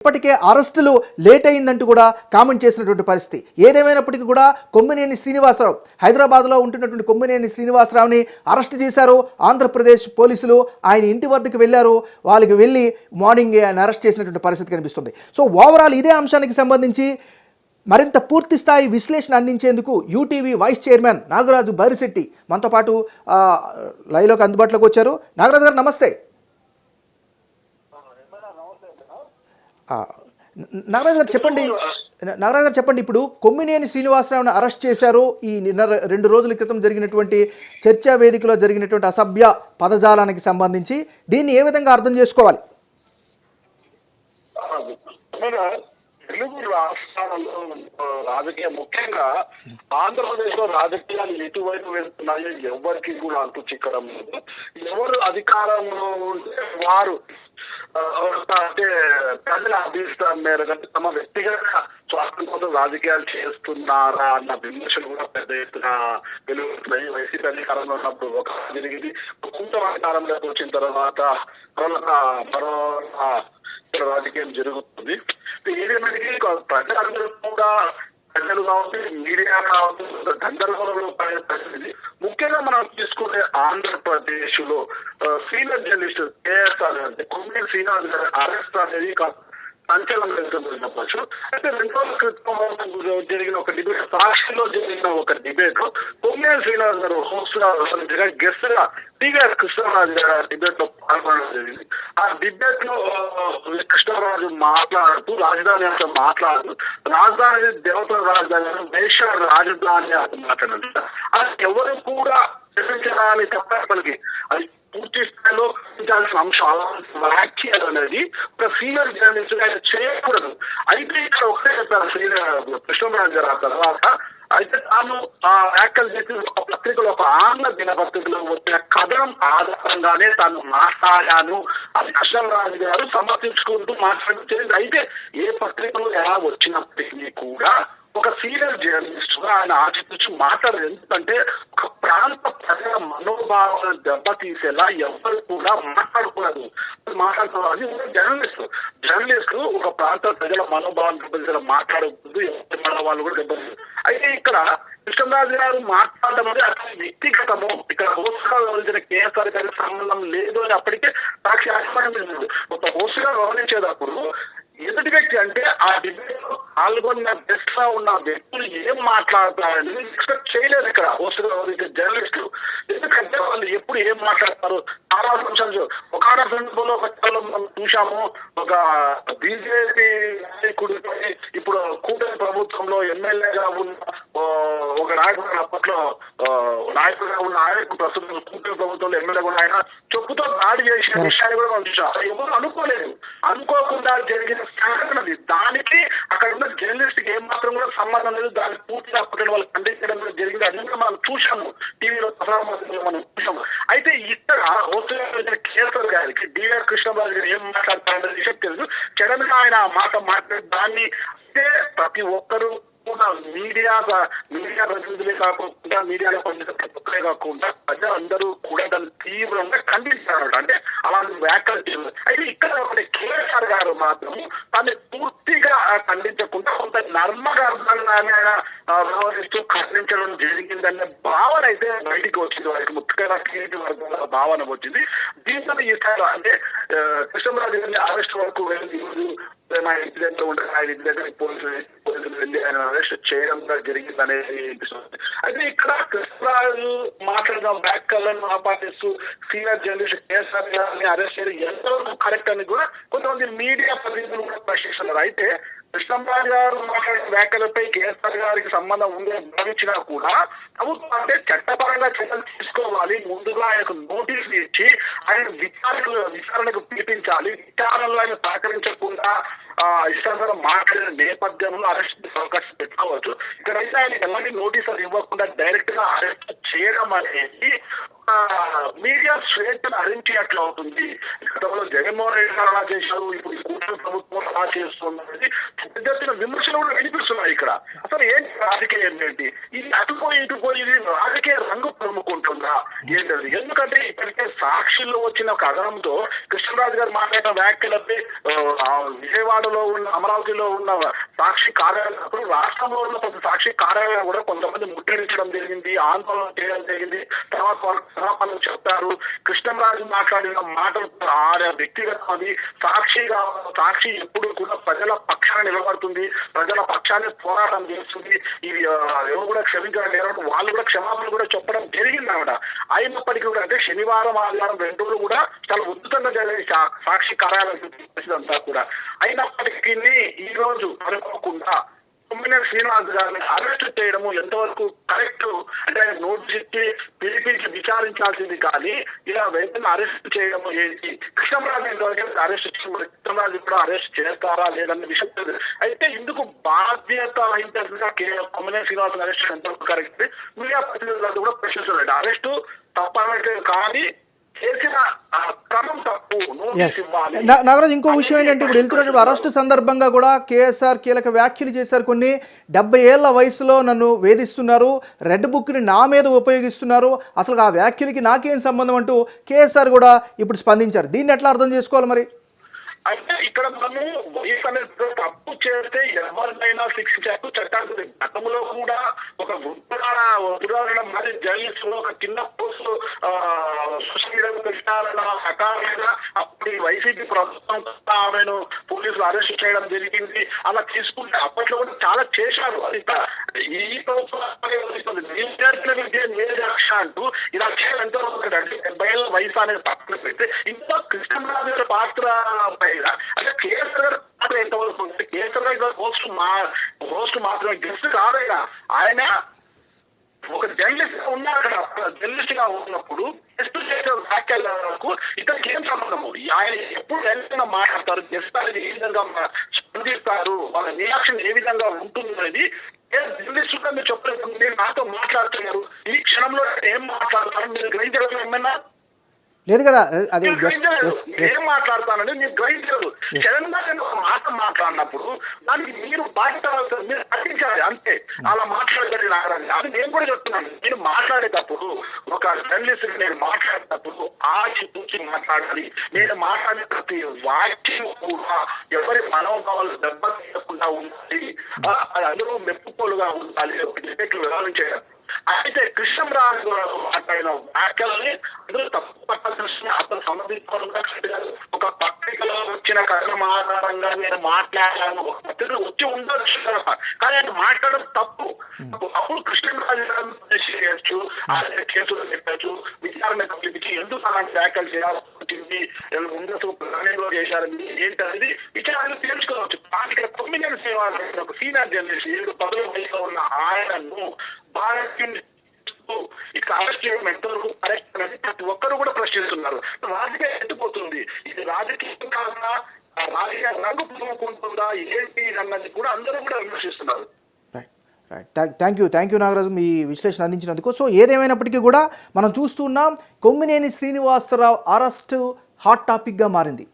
ఇప్పటికే అరెస్టులు లేట్ అయిందంటూ కూడా కామెంట్ చేసినటువంటి పరిస్థితి. ఏదేమైనప్పటికీ కూడా కొమ్మినేని శ్రీనివాసరావు హైదరాబాద్లో ఉంటున్నటువంటి కొమ్మినేని శ్రీనివాసరావుని అరెస్ట్ చేశారు. ఆంధ్రప్రదేశ్ పోలీసులు ఆయన ఇంటి వద్దకు వెళ్ళారు. వాళ్ళకి వెళ్ళి మార్నింగ్ ఆయన అరెస్ట్ చేసినటువంటి పరిస్థితి కనిపిస్తుంది. సో ఓవరాల్ ఇదే అంశానికి సంబంధించి మరింత పూర్తి స్థాయి విశ్లేషణ అందించేందుకు UTV vice chairman Nagaraju Barishetti మనతో పాటు లైవ్లోకి అందుబాటులోకి వచ్చారు. నాగరాజు గారు నమస్తే ఆ, న- నాగరాజు గారు చెప్పండి. నాగరాజు గారు చెప్పండి. ఇప్పుడు కొమ్మినేని శ్రీనివాసరావుని అరెస్ట్ చేశారు. ఈ నిన్న రెండు రోజుల క్రితం జరిగినటువంటి చర్చా వేదికలో జరిగినటువంటి అసభ్య పదజాలానికి సంబంధించి దీన్ని ఏ విధంగా అర్థం చేసుకోవాలి? తెలుగు రాష్ట్రాలలో రాజకీయం రాజకీయ ముఖ్యంగా ఆంధ్రప్రదేశ్లో రాజకీయాలు ఎటువైపు వెళ్తున్నాయో ఎవరికి కూడా అంతు చిక్కడం లేదు. ఎవరు అధికారంలో ఉంటే వారు అంటే ప్రజల అభిష్టాం మేరకు అంటే తమ వ్యక్తిగత స్వార్థం కోసం రాజకీయాలు చేస్తున్నారా అన్న విమర్శలు కూడా పెద్ద ఎత్తున వెలుగుతున్నాయి వైసీపీ అధికారంలో ఉన్నప్పుడు ఒక జరిగింది. కొంత అధికారంలోకి వచ్చిన తర్వాత మరొక మరో రాజకీయం జరుగుతుంది. ఏదేమైనా ప్రజలందరూ కూడా ప్రజలు కావచ్చు మీడియా కావచ్చు గందరగోళంలో పడే పరిస్థితి. ముఖ్యంగా మనం తీసుకుంటే ఆంధ్రప్రదేశ్లో సీనియర్ జర్నలిస్ట్ కేఎస్ఆర్ అంటే కొమ్మిడి శ్రీనాథ్ గారి అరెస్ట్ అనేది సంచలనం వెళ్తుంది చెప్పచ్చు. అయితే రెండు రోజుల క్రితం జరిగిన ఒక డిబేట్ సాక్షిలో జరిగిన ఒక డిబేట్. కొమ్మిడి శ్రీనివాస్ గారు హోస్ట్గా గెస్ట్గా టీవీఆర్ కృష్ణరాజు గారు డిబేట్లో పాల్గొనడం జరిగింది. ఆ డిబేట్లో కృష్ణరాజు మాట్లాడుతూ రాజధాని అంత మాట్లాడుతూ రాజధాని దేవతల రాజధాని దేశ రాజధాని అంత మాట్లాడారు. అది ఎవరు కూడా నిర్మించడాన్ని మనకి అది పూర్తి స్థాయిలో ఖండించాల్సిన అంశం వ్యాఖ్యలు అనేది ఒక సీనియర్ జర్నలిస్ట్ ఆయన చేయకూడదు. అయితే ఇక్కడ ఒకటే చెప్పారు సీనియర్ కృష్ణరాజు గారు ఆ తర్వాత అయితే తాను ఆ వ్యాఖ్యలు చేసిన ఒక పత్రికలో ఒక ఆంగ్ల దినపత్రికలో వచ్చిన కథనం ఆధారంగానే తాను మాట్లాడాను. అది కృష్ణరాజు గారు సమర్థించుకుంటూ మాట్లాడుతుంది అయితే ఏ పత్రికలో ఎలా వచ్చినప్పటికీ కూడా ఒక సీనియర్ జర్నలిస్ట్గా ఆయన ఆచితూచి మాట్లాడదు ఎందుకంటే ఒక ప్రాంత ప్రజల మనోభావాలను దెబ్బతీసేలా ఎవరు కూడా మాట్లాడకూడదు మాట్లాడుకోవాలి అది ఒక జర్నలిస్ట్. జర్నలిస్ట్ ఒక ప్రాంత ప్రజల మనోభావాలను దెబ్బతీసేలా మాట్లాడకూడదు. ఎవరి మనోభావాలు కూడా దెబ్బతీసు అయితే ఇక్కడ కృష్ణరాజు గారు మాట్లాడడం అనేది అతని వ్యక్తిగతము. ఇక్కడ హోస్ట్గా వ్యవహరించిన కేఎస్ఆర్ గారికి సంబంధం లేదు అని అప్పటికే సాక్షి ఆశ్చర్యం ఒక హోస్ట్గా వ్యవహరించేటప్పుడు ఎదుటి వ్యక్తి అంటే ఆ డిబేట్లో పాల్గొన్న గెస్ట్గా ఉన్న వ్యక్తులు ఏం మాట్లాడతారని ఎక్స్పెక్ట్ చేయలేదు ఇక్కడ. హోస్ట్ జర్నలిస్టులు ఎందుకంటే వాళ్ళు ఎప్పుడు ఏం మాట్లాడతారు? చాలా అంశాలు ఒక సందర్భంలో మనం చూశాము ఒక బీజేపీ నాయకుడిపై ఇప్పుడు కూటమి ప్రభుత్వంలో ఎమ్మెల్యేగా ఉన్న ఒక నాయకుడు అప్పట్లో నాయకుడిగా ఉన్న ఆయన ప్రస్తుతం కూటమి ప్రభుత్వంలో ఎమ్మెల్యేగా ఉన్న ఆయన చెప్పుతో దాడి చేసిన విషయాన్ని కూడా మనం చూసాం ఎవరు అనుకోలేదు. అనుకోకుండా జరిగిన సంఘటన అది. దానికి అక్కడ ఉన్న జర్నలిస్ట్కి ఏం మాత్రం కూడా సంబంధం లేదు. దాన్ని పూర్తిగా అప్పుడు వాళ్ళు ఖండించడం కూడా జరిగింది. అది కూడా మనం చూసాము టీవీలో ప్రసారం మనం చూసాము అయితే ఇక్కడ హోస్టల్ కేసర్ గారికి డిఆర్ కృష్ణబాబు గారు ఏం మాట్లాడతారనే విషయం తెలుసు. సడన్గా ఆయన ఆ మాట మాట్లాడే దాన్ని అంటే ప్రతి ఒక్కరూ కాకుండా మీడియా మీడియా ప్రతినిధులే కాకుండా మీడియాలో పనిచేసే ప్రతి కాకుండా ప్రజలందరూ కూడా దాన్ని తీవ్రంగా ఖండించారు అంటే అలాంటి వ్యాఖ్యలు చేయలేదు అయితే ఇక్కడ ఒకటి కేసీఆర్ గారు మాత్రం దాన్ని పూర్తిగా ఖండించకుండా కొంత నర్మగర్భంగానే ఆయన వ్యవహరిస్తూ ఖండించడం జరిగిందనే భావన అయితే బయటికి వచ్చింది. వారికి ముఖ్యంగా టీడీపీ వర్గాల భావన వచ్చింది. దీంతో ఈ అంటే కృష్ణరాజు గారిని అరెస్ట్ వరకు వెళ్ళి మా ఇంటి దగ్గర ఉండగా ఆయన ఇంటి దగ్గర పోలీసులు పోలీసులు వెళ్ళి ఆయన అరెస్ట్ చేయడం జరిగింది అనేది అనిపిస్తుంది అయితే ఇక్కడ కృష్ణరాజు మాట్లాడిన వ్యాఖ్యలను ఆపాదిస్తూ సీనియర్ జర్నలిస్ట్ కేఎస్ఆర్ గారిని అరెస్ట్ చేయడం ఎంతవరకు కరెక్ట్ అని కూడా కొంతమంది మీడియా ప్రతినిధులు కూడా ప్రశ్నిస్తున్నారు అయితే కృష్ణంరాజు గారు మాట్లాడిన వ్యాఖ్యలపై కేఎస్ఆర్ గారికి సంబంధం ఉందని భావించినా కూడా ప్రభుత్వం అంటే చట్టపరంగా చర్యలు తీసుకోవాలి ముందుగా ఆయనకు నోటీసులు ఇచ్చి ఆయన విచారణకు విచారణకు పిలిపించాలి విచారణలో ఆయన సహకరించకుండా ఇష్టానుసారం మాట్లాడిన నేపథ్యంలో అరెస్ట్ అవకాశం పెట్టుకోవచ్చు. ఇక్కడైతే ఆయన ఎలాంటి నోటీసులు ఇవ్వకుండా డైరెక్ట్గా అరెస్ట్ చేయడం అనేది మీడియా స్వేచ్ఛను హరించి అట్లా అవుతుంది. గతంలో జగన్మోహన్ రెడ్డి గారు అలా చేశారు ఇప్పుడు కూటమి ప్రభుత్వం అలా చేస్తున్నది పెద్ద ఎత్తున విమర్శలు కూడా వినిపిస్తున్నాయి ఇక్కడ. అసలు ఏంటి రాజకీయం ఏంటి? ఇది అటుపోయి ఇటుపోయి ఇది రాజకీయ రంగు ప్రముకుంటుందా ఏంటది? ఎందుకంటే ఇప్పటికే సాక్షుల్లో వచ్చిన ఒక కథనంతో కృష్ణరాజు గారు మాట్లాడిన వ్యాఖ్యలపై విజయవాడలో ఉన్న అమరావతిలో ఉన్న సాక్షి కార్యాలయం రాష్ట్రంలో ఉన్న ప్రతి సాక్షి కార్యాలయం కూడా కొంతమంది ముట్టడించడం జరిగింది ఆందోళన చేయడం జరిగింది. తర్వాత వాళ్ళు క్షమాపణలు చెప్తారు కృష్ణరాజు మాట్లాడిన మాటలు ఆయన వ్యక్తిగతం అది సాక్షిగా సాక్షి ఎప్పుడు కూడా ప్రజల పక్షాన నిలబడుతుంది. ప్రజల పక్షాన్ని పోరాటం చేస్తుంది. ఇది ఎవరు కూడా క్షమించడం లేదు. వాళ్ళు కూడా క్షమాపణలు కూడా చెప్పడం జరిగింది ఆవిడ. అయినప్పటికీ కూడా అంటే శనివారం ఆదివారం రెండు రోజులు కూడా చాలా ఉద్ధృతంగా జరిగింది సాక్షి కార్యాలయం అంతా కూడా. అయినప్పటికీ ఈ రోజు అనుకోకుండా కొమ్మినేని శ్రీనివాస్ గారిని అరెస్ట్ చేయడము ఎంతవరకు కరెక్ట్ అంటే ఆయన నోటీస్ ఇచ్చి పిలిపించి విచారించాల్సింది కానీ ఇలా వెంటనే అరెస్ట్ చేయడము ఏంటి? కృష్ణరాజు ఇంతవరకు అరెస్ట్ చేయడం కృష్ణరాజు కూడా అరెస్ట్ చేస్తారా లేదన్న విషయం తెలియదు అయితే ఇందుకు బాధ్యత వహించాల్సిందిగా కే- కొమ్మినేని శ్రీనివాస్ అరెస్ట్ ఎంతవరకు కరెక్ట్ మీడియా ప్రతినిధులు కూడా ప్రశ్నిస్తున్నారు అరెస్ట్ తప్పనట్లేదు కానీ నాగరాజు ఇంకో విషయం ఏంటంటే ఇప్పుడు వెళ్తున్నప్పుడు అరెస్ట్ సందర్భంగా కూడా కేఎస్ఆర్ కీలక వ్యాఖ్యలు చేశారు కొన్ని. డెబ్బై ఏళ్ళ వయసులో నన్ను వేధిస్తున్నారు. రెడ్ బుక్ని నా మీద ఉపయోగిస్తున్నారు. అసలు ఆ వ్యాఖ్యలకి నాకేం సంబంధం అంటూ కేఎస్ఆర్ కూడా ఇప్పుడు స్పందించారు. దీన్ని ఎట్లా అర్థం చేసుకోవాలి మరి? అంటే ఇక్కడ మనము వైఫ్ అనేది తప్పు చేస్తే ఎవరినైనా శిక్షించారు చట్టాలు గతంలో కూడా ఒక ఉదాహరణ మరి జర్నలిస్ట్ ఒక చిన్న పోస్ట్ సోషల్ మీడియాలో పెట్టాలన్న సకాలంగా అప్పుడు వైసీపీ ప్రభుత్వం కూడా ఆమెను పోలీసులు అరెస్ట్ చేయడం జరిగింది. అలా తీసుకుంటే అప్పట్లో కూడా చాలా చేశారు. అది ఈ ప్రభుత్వం అలాగే అంటూ ఇలా చేయాలంటే ఎంతో అంటే డెబ్బై ఏళ్ళ వయసు అనేది పక్కన పెడితే ఇంకా కృష్ణరాజు గారి పాత్ర పైన అంటే కేసీఆర్ గారి పాత్ర ఎంతవరకు ఉంది కేసీఆర్ గారి హోస్ట్ మా హోస్ట్ మాత్రమే గెస్ట్ కాదైనా ఆయన. ఒక జర్నలిస్ట్గా ఉన్నారు అక్కడ జర్నలిస్ట్గా ఉన్నప్పుడు గెస్ట్ చేసే వ్యాఖ్యలకు ఇతనికి ఏం సంబంధము? ఆయన ఎప్పుడు జర్నలిస్ట్ మాట్లాడతారు? గెస్ట్ అనేది ఏ విధంగా స్పందిస్తారు? వాళ్ళ రియాక్షన్ ఏ విధంగా ఉంటుంది అనేది ఏ మీరు చెప్పలేదు? మీరు నాతో మాట్లాడుతున్నారు. ఈ క్షణంలో ఏం మాట్లాడతారు? మీరు గ్రహించడం ఏమైనా లేదు కదా అది ఏం మాట్లాడతానండి మీరు గ్రహించలేదు. సడన్గా నేను ఒక మాట మాట్లాడినప్పుడు దానికి మీరు బాధ్యత. మీరు ఖండించాలి అంతే. అలా మాట్లాడగలి నాగరాజు. అది నేను కూడా చెప్తున్నాను. నేను మాట్లాడేటప్పుడు ఒక జర్నలిస్ట్ నేను మాట్లాడేటప్పుడు ఆచి తూచి మాట్లాడాలి. నేను మాట్లాడే ప్రతి వాక్యం కూడా ఎవరి మనోభావాలు దెబ్బతీయకుండా ఉండాలి. ఆ, అది అందరూ మెప్పుకోలుగా ఉండాలి. ఒక డిబేట్లు అయితే కృష్ణరాజు గారు మాట్లాడిన వ్యాఖ్యలని అందరూ తప్పు పట్టాల్సిన అతను సమర్థించుకోవడం ఒక పత్రికలో వచ్చిన కథనం ఆధారంగా నేను మాట్లాడాను. ఒక పత్రిక వచ్చి ఉండొచ్చు కదా. కానీ ఆయన మాట్లాడడం తప్పు. అప్పుడు కృష్ణరాజు పనిష్ చేయొచ్చు ఆయన కేసులు పెట్టచ్చు విచారణ పిలిపించి ఎందుకు అలాంటి వ్యాఖ్యలు చేయాల్సి వచ్చింది ముందస్తు ప్లానింగ్లో చేశారని ఏంటనేది విచారణ తెలుసుకోవచ్చు. కొమ్మినేని శ్రీనివాసరావు ఒక సీనియర్ జర్నలిస్ట్ ఏడు పదవి వయసులో ఉన్న ఆయనను భారత్ ఇక అరెస్ట్ ఎంతవరకు కరెక్ట్ అనేది ప్రతి ఒక్కరు కూడా ప్రశ్నిస్తున్నారు రాజకీయం ఎత్తిపోతుంది ఇది రాజకీయం కాదా రాజకీయ రంగు పులుముకుంటుందా ఏంటి అన్నది కూడా అందరూ కూడా విమర్శిస్తున్నారు. Thank you thank you Nagaraju మీ విశ్లేషణ అందించినందుకు. సో ఏదేమైనప్పటికీ కూడా మనం చూస్తున్నాం కొమ్మినేని శ్రీనివాసరావు అరెస్ట్ హాట్ టాపిక్గా మారింది.